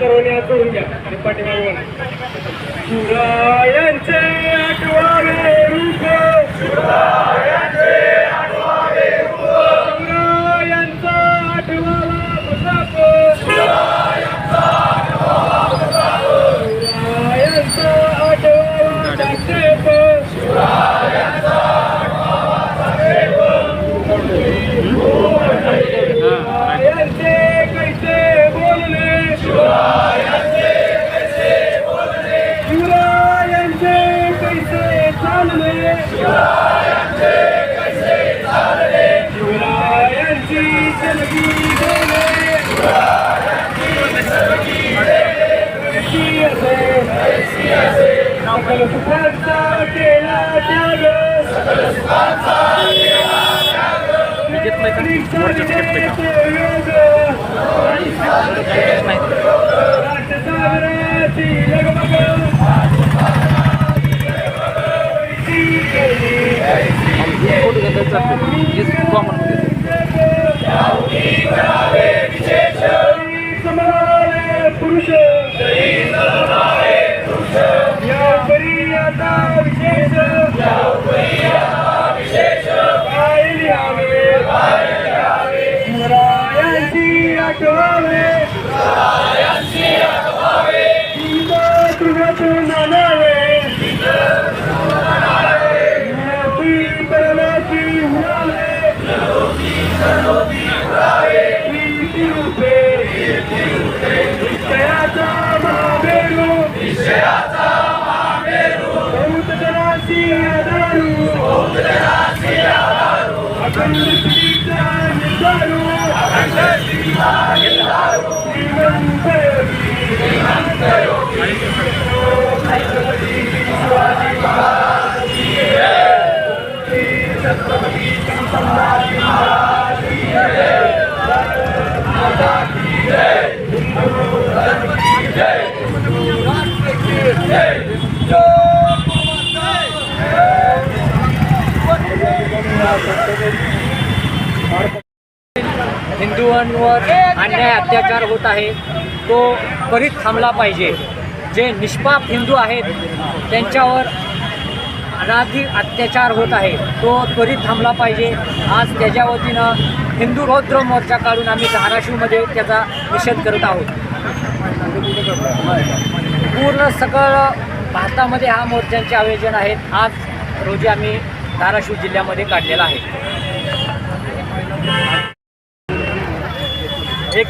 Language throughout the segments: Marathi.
सर्वांनी हात जोडून घ्या आणि पाठीमागे म्हणा. शिवरायांचे आठवावे रूप सकल सुखांचा केला त्याग राष्ट्रसागराची लगबग शिवरायांची आठवावे तुझा तुझ्यातून हिंदूंवर अन्याय अत्याचार होत आहे तो त्वरित थांबला पाहिजे. जे निष्पाप हिंदू आहेत त्यांच्यावर अनाधी अत्याचार होत आहे. तो त्वरित थांबला पाहिजे. आज त्याच्या वतीनं हिंदू रौद्र मोर्चा काढून आम्ही धाराशिवमध्ये त्याचा निषेध करत आहोत. पूर्ण सकळ भारतामध्ये हा मोर्चांचे आयोजन आहेत. आज रोजी आम्ही धाराशिव जिल्ह्यामध्ये काढलेला आहे. एक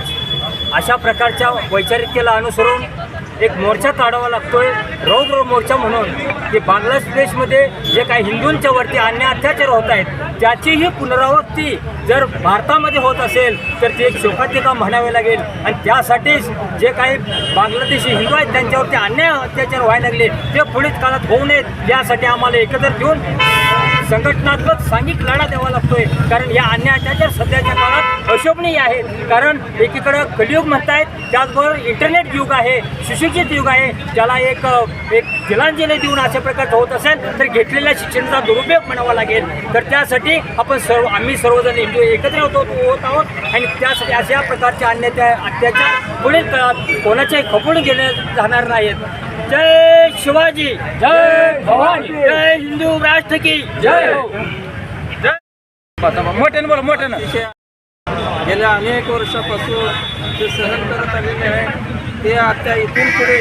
अशा प्रकारच्या वैचारिकतेला अनुसरून एक मोर्चा काढावा लागतोय. रौद्र मोर्चा म्हणून की बांगलादेशमध्ये जे काही हिंदूंच्या वरती अन्य अत्याचार होत आहेत त्याचीही पुनरावृत्ती जर भारतामध्ये होत असेल तर ते एक शोकातिका म्हणावी म्हणावे लागेल. आणि त्यासाठीच जे काही बांगलादेशी हिंदू आहेत त्यांच्यावरती अन्याय अत्याचार व्हायला लागले ते पुढील काळात होऊ नयेत. यासाठी आम्हाला एकत्र घेऊन संघटनात्मक सांघिक लढा द्यावा लागतोय. कारण या अन्य अत्याचार सध्याच्या काळात अशोभनीय आहेत. कारण एकीकडं कलियुग म्हणतायत त्याचबरोबर इंटरनेट युग आहे सुशिक्षित युग आहे. ज्याला एक एक तिलांजली देऊन अशा प्रकारचं होत असेल तर घेतलेल्या शिक्षणाचा दुरुपयोग म्हणावा लागेल. तर त्यासाठी आपण सर्व आम्ही सर्वजण हिंदू एकत्र होतो होत आहोत. आणि त्यासाठी अशा प्रकारचे त्या अत्याचार पुढील काळात कोणाच्याही खपून गेले जाणार नाहीत. जय शिवाजी जय भवानी जय हिंदू राष्ट्र की जय। मोठ्यानं बोला मोठ्यानं. गेल्या अनेक वर्षापासून ते सहन करत आलेले आहे. ते आता इथून पुढे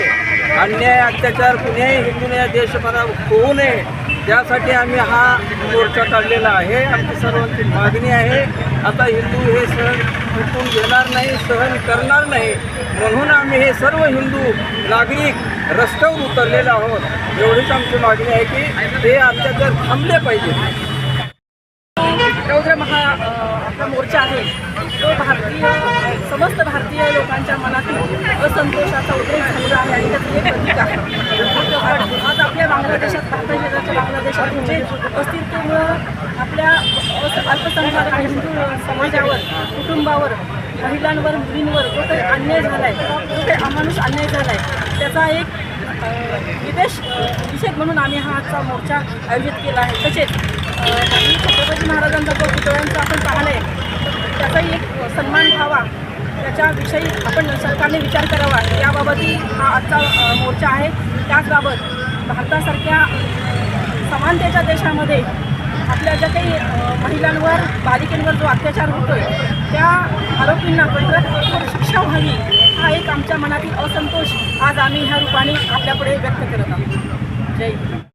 अन्याय अत्याचार कुण्याही हिंदूने या देशभरात होऊ नये. त्यासाठी आम्ही हा मोर्चा काढलेला आहे. आमची सर्वांची मागणी आहे. आता हिंदू हे सहन चुकून घेणार नाही सहन करणार नाही. म्हणून आम्ही हे सर्व हिंदू नागरिक रस्त्यावर उतरलेले आहोत. एवढीच आमची मागणी आहे की ते आमच्या जर थांबले पाहिजे. कार्यक्रम हा आपला मोर्चा आहे. तो भारतीय समस्त भारतीय लोकांच्या मनातील असंतोषाचा उद्रेक झालेला आहे आणि त्याचं हे प्रतीक आहे. आज आपल्या बांगलादेशात भारतीय शेजारच्या बांगलादेशात म्हणजे अस्तित्वमुळं आपल्या अल्पसंख्याक हिंदू समाजावर कुटुंबावर महिलांवर मुलींवर जो काही अन्याय झाला आहे जो काही अमानुष अन्याय झाला आहे त्याचा एक विदेश निषेध म्हणून आम्ही हा आजचा मोर्चा आयोजित केला आहे. तसेच त्यांनी छत्रपती महाराजांचा जो पुतळ्यांचा आपण पाहिला आहे त्याचाही एक सन्मान व्हावा त्याच्याविषयी आपण सरकारने विचार करावा. याबाबतही हा आजचा मोर्चा आहे. त्याचबाबत भारतासारख्या समानतेच्या देशामध्ये आपल्या ज्या काही महिलांवर बालिकेंवर जो अत्याचार होतोय त्या आरोपींना कठोरात कठोर शिक्षा व्हावी हा एक आमच्या मनातील असंतोष आज आम्ही ह्या रूपाने आपल्यापुढे व्यक्त करत आहोत. जय हिंद.